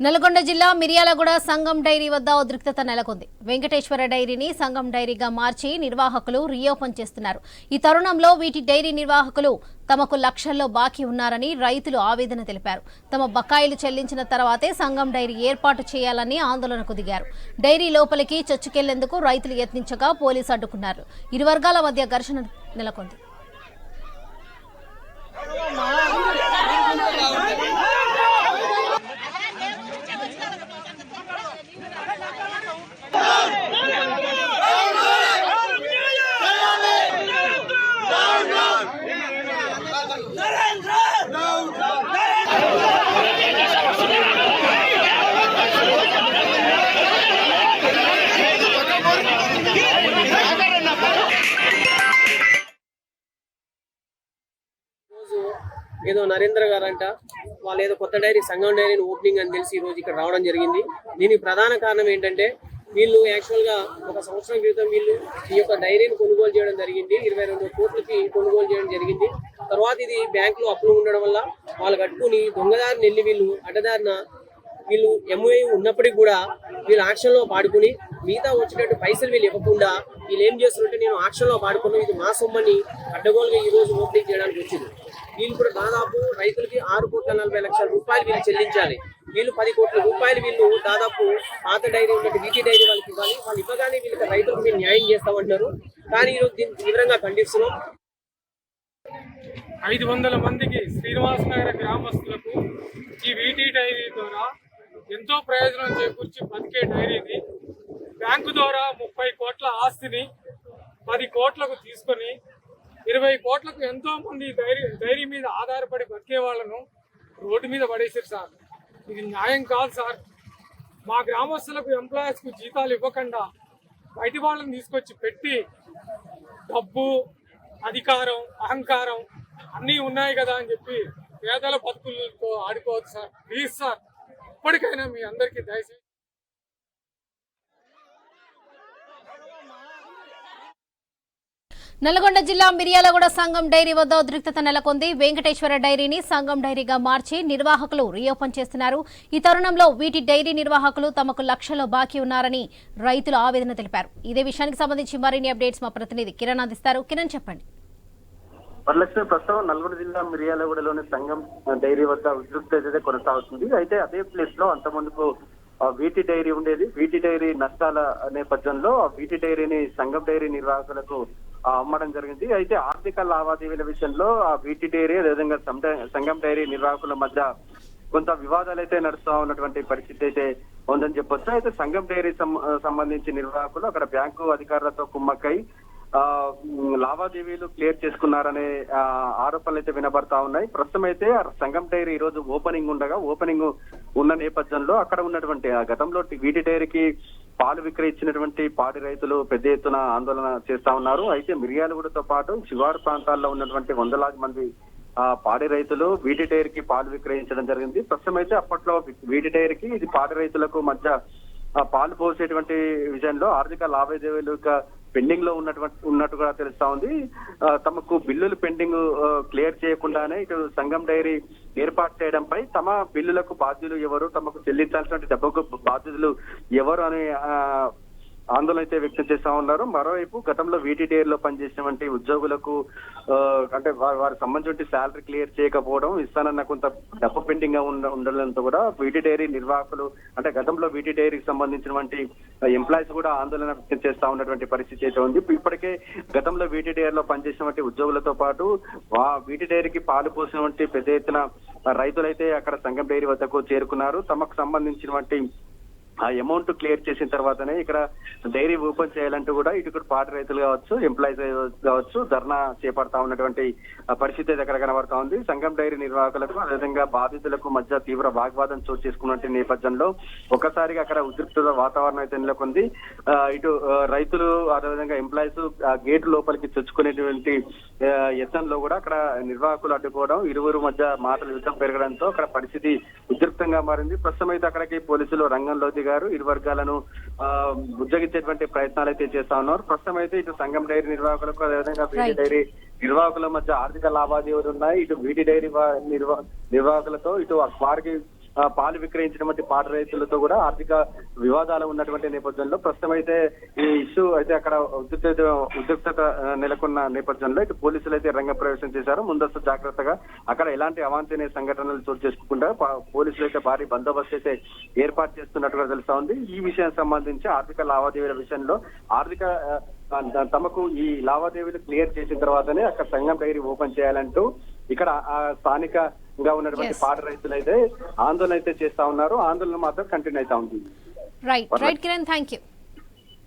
నల్గొండ జిల్లా మిర్యాలగూడ సంఘం డైరీ వద్ద ఉద్రిక్తత నెలకొంది. వెంకటేశ్వర డైరీని సంఘం డైరీగా మార్చి నిర్వాహకులు రీఓపెన్ చేస్తున్నారు. ఈ తరుణంలో వీటి డైరీ నిర్వాహకులు తమకు లక్షల్లో బాకీ ఉన్నారని రైతులు ఆవేదన తెలిపారు. తమ బకాయిలు చెల్లించిన తర్వాతే సంఘం డైరీ ఏర్పాటు చేయాలని ఆందోళనకు దిగారు. డైరీ లోపలికి చొచ్చుకెళ్ళేందుకు రైతులు యత్నించగా పోలీసు అడ్డుకున్నారు. ఇరు వర్గాల మధ్య ఘర్షణ నెలకొంది. ఏదో నరేంద్ర గారంట వాళ్ళు ఏదో కొత్త డైరీ సంఘం డైరీని ఓపెనింగ్ అని తెలిసి ఈ రోజు ఇక్కడ రావడం జరిగింది. దీనికి ప్రధాన కారణం ఏంటంటే వీళ్ళు యాక్చువల్గా ఒక సంవత్సరం క్రితం వీళ్ళు ఈ యొక్క డైరీని కొనుగోలు చేయడం జరిగింది. ఇరవై రెండు కోట్లకి కొనుగోలు చేయడం జరిగింది. తర్వాత ఇది బ్యాంకులో అప్పులు ఉండడం వల్ల వాళ్ళు కట్టుకుని దొంగదారిని వెళ్ళి వీళ్ళు అడ్డదారిన వీళ్ళు ఎంఓఏ ఉన్నప్పటికీ కూడా వీళ్ళు ఆక్షన్లో పాడుకుని మిగతా వచ్చినట్టు పైసలు వీళ్ళు ఇవ్వకుండా వీళ్ళు ఏం చేస్తున్నట్టు నేను ఆక్షన్లో పాడుకున్నాను ఇది మా సొమ్మని అడ్డగోలుగా ఈ రోజు ఓపెనింగ్ చేయడానికి వచ్చింది. వీళ్ళు కూడా దాదాపు రైతులకి ఆరు కోట్ల నలభై లక్షల రూపాయలు వీళ్ళు చెల్లించాలి. వీళ్ళు పది కోట్ల రూపాయలు వీళ్ళు దాదాపు పాత డైరీ ఉన్నట్టు వీటి డైరీ వాళ్ళకి ఇవ్వాలి. వాళ్ళు ఇవ్వగానే వీళ్ళకి రైతులకు మేము న్యాయం చేస్తామంటారు. కానీ ఈరోజు దీన్ని తీవ్రంగా ఖండిస్తున్నాం. ఐదు వందల మందికి శ్రీనివాస నగర గ్రామస్తులకు ఈ వీటీ డైరీ ద్వారా ఎంతో ప్రయోజనం చేకూర్చి బతికే డైరీని బ్యాంకు ద్వారా ముప్పై కోట్ల ఆస్తిని పది కోట్లకు తీసుకొని ఇరవై కోట్లకు ఎంతో మంది డైరీ డైరీ మీద ఆధారపడి బతికే వాళ్ళను రోడ్డు మీద పడేసారు సార్. ఇది న్యాయం కాదు సార్. మా గ్రామస్తులకు ఎంప్లాయీస్కు జీతాలు ఇవ్వకుండా బయటి వాళ్ళని తీసుకొచ్చి పెట్టి డబ్బు అధికారం అహంకారం అన్నీ ఉన్నాయి కదా అని చెప్పి పేదల బతుకులతో ఆడుకోవచ్చు సార్. Please sir. ఇప్పటికైనా మీ అందరికీ దయచేసి నల్గొండ జిల్లా మిర్యాలగూడ సంఘం డైరీ వద్ద ఉద్రిక్తత నెలకొంది. వెంకటేశ్వర డైరీని సంఘం డైరీగా మార్చి నిర్వాహకులు రీఓపెన్ చేస్తున్నారు. ఈ తరుణంలో వీటి డైరీ నిర్వాహకులు తమకు లక్షల్లో బాకీ ఉన్నారని రైతులు ఆవేదన తెలిపారు. ఇదే విషయానికి సంబంధించి మరిన్ని అప్డేట్స్ మా ప్రతినిధి కిరణ్ అందిస్తారు. కిరణ్ చెప్పండి. వరలక్ష్మి ప్రస్తుతం నల్గొండ జిల్లా మిర్యాలగూడలోని సంఘం డైరీ వద్ద ఉద్రిక్తత కొనసాగుతుంది. అయితే అదే ప్లేస్లో అంత ముందుకు వీటి డైరీ ఉండేది. వీటి డైరీ నష్టాల నేపథ్యంలో వీటి డైరీని సంఘం డైరీ నిర్వాహకులకు అమ్మడం జరిగింది. అయితే ఆర్థిక లావాదేవీల విషయంలో ఆ బీటీ డైరీ అదేవిధంగా సంఘ- సంఘం డైరీ నిర్వాహకుల మధ్య కొంత వివాదాలు అయితే నడుస్తా ఉన్నటువంటి పరిస్థితి అయితే ఉందని చెప్పొచ్చు. అయితే సంఘం డైరీ సం- సంబంధించి నిర్వాహకులు అక్కడ బ్యాంకు అధికారులతో కుమ్మక్కై లావాదేవీలు క్లియర్ చేసుకున్నారనే ఆరోపణలు అయితే వినబడతా ఉన్నాయి. ప్రస్తుతం అయితే సంగం టైర్ డైరీ ఈ రోజు ఓపెనింగ్ ఉండగా ఓపెనింగ్ ఉన్న నేపథ్యంలో అక్కడ ఉన్నటువంటి ఆ గతంలో వీటి డైరీకి పాలు విక్రయించినటువంటి పాడి రైతులు పెద్ద ఎత్తున ఆందోళన చేస్తా ఉన్నారు. అయితే మిర్యాలగూడతో పాటు శివారు ప్రాంతాల్లో ఉన్నటువంటి వందలాది మంది ఆ పాడి రైతులు వీటి డైరీకి పాలు విక్రయించడం జరిగింది. ప్రస్తుతం అయితే అప్పట్లో వీటి డైరీకి ఇది పాడి రైతులకు మధ్య పాలు పోసేటువంటి విషయంలో ఆర్థిక లావాదేవీలు పెండింగ్లో ఉన్నటువంటి ఉన్నట్టు కూడా తెలుస్తా ఉంది. ఆ, తమకు బిల్లులు పెండింగ్ క్లియర్ చేయకుండానే ఇటు సంఘం డైరీ ఏర్పాటు చేయడంపై తమ బిల్లులకు బాధ్యులు ఎవరు తమకు చెల్లించాల్సినటువంటి డబ్బుకు బాధ్యులు ఎవరు అనే ఆ, ఆందోళన అయితే వ్యక్తం చేస్తా ఉన్నారు. మరోవైపు గతంలో వీటి లో పనిచేసినటువంటి ఉద్యోగులకు అంటే వారి వారికి సంబంధించిన శాలరీ క్లియర్ చేయకపోవడం ఇస్తానన్న కొంత డబ్బు పెండింగ్గా ఉండడంతో కూడా వీటి డైరీ నిర్వాహకులు అంటే గతంలో వీటి డైరీకి సంబంధించినటువంటి ఎంప్లాయీస్ కూడా ఆందోళన వ్యక్తం చేస్తా ఉన్నటువంటి పరిస్థితి అయితే ఉంది. ఇప్పటికే గతంలో వీటి లో పనిచేసినటువంటి ఉద్యోగులతో పాటు వా- వీటి పాలు పోసినటువంటి పెద్ద ఎత్తున రైతులైతే అక్కడ సంఘం డైరీ వద్దకు చేరుకున్నారు. తమకు సంబంధించినటువంటి ఆ అమౌంట్ క్లియర్ చేసిన తర్వాతనే ఇక్కడ డైరీ ఓపెన్ చేయాలంటూ కూడా ఇటు కూడా పాట రైతులు కావచ్చు ఎంప్లాయీస్ కావచ్చు ధర్నా చేపడతా ఉన్నటువంటి పరిస్థితి అయితే అక్కడ కనబడతా ఉంది. సంఘం డైరీ నిర్వాహకులకు అదేవిధంగా బాధితులకు మధ్య తీవ్ర వాగ్వాదం చోటు చేసుకున్నటువంటి నేపథ్యంలో ఒక్కసారిగా అక్కడ ఉద్రిక్త వాతావరణం అయితే నెలకొంది. ఆ, ఇటు రైతులు అదేవిధంగా ఎంప్లాయీస్ ఆ గేట్ లోపలికి తెచ్చుకునేటువంటి యత్నంలో కూడా అక్కడ నిర్వాహకులు అడ్డుకోవడం ఇరువురు మధ్య మాటల యుద్ధం పెరగడంతో అక్కడ పరిస్థితి ఉద్రిక్తంగా మారింది. ప్రస్తుతం అయితే అక్కడికి పోలీసులు రంగంలో దిగారు ఇరు వర్గాలను బుజ్జగించేటువంటి ప్రయత్నాలు అయితే చేస్తా ఉన్నారు ప్రస్తుతం అయితే ఇటు సంఘం డైరీ నిర్వాహకులకు అదేవిధంగా వీటి Right. డైరీ నిర్వాహకుల మధ్య ఆర్థిక లావాదేవీలు ఉన్నాయి ఇటు వీటి డైరీ నిర్వాహకులతో ఇటు వారికి పాలు విక్రయించినటువంటి పాట రైతులతో కూడా ఆర్థిక వివాదాలు ఉన్నటువంటి నేపథ్యంలో ప్రస్తుతం అయితే ఈ ఇష్యూ అయితే అక్కడ ఉద్రిక్తత ఉద్రిక్తత నెలకొన్న నేపథ్యంలో ఇటు పోలీసులు అయితే రంగ ప్రవేశం చేశారు. ముందస్తు జాగ్రత్తగా అక్కడ ఎలాంటి అవాంఛనీయ సంఘటనలు చోటు చేసుకోకుండా పోలీసులు అయితే భారీ బందోబస్తు అయితే ఏర్పాటు చేస్తున్నట్టుగా తెలుస్తా ఉంది. ఈ విషయానికి సంబంధించి ఆర్థిక లావాదేవీల విషయంలో ఆర్థిక తమకు ఈ లావాదేవీలు క్లియర్ చేసిన తర్వాతనే అక్కడ సంఘం డైరీ ఓపెన్ చేయాలంటూ ఇక్కడ ఆ స్థానికంగా ఉన్నటువంటి. పాట రైతులు అయితే ఆందోళన అయితే చేస్తా ఉన్నారు. ఆందోళన మాత్రం కంటిన్యూ అవుతా ఉంది. Right right Kiran thank you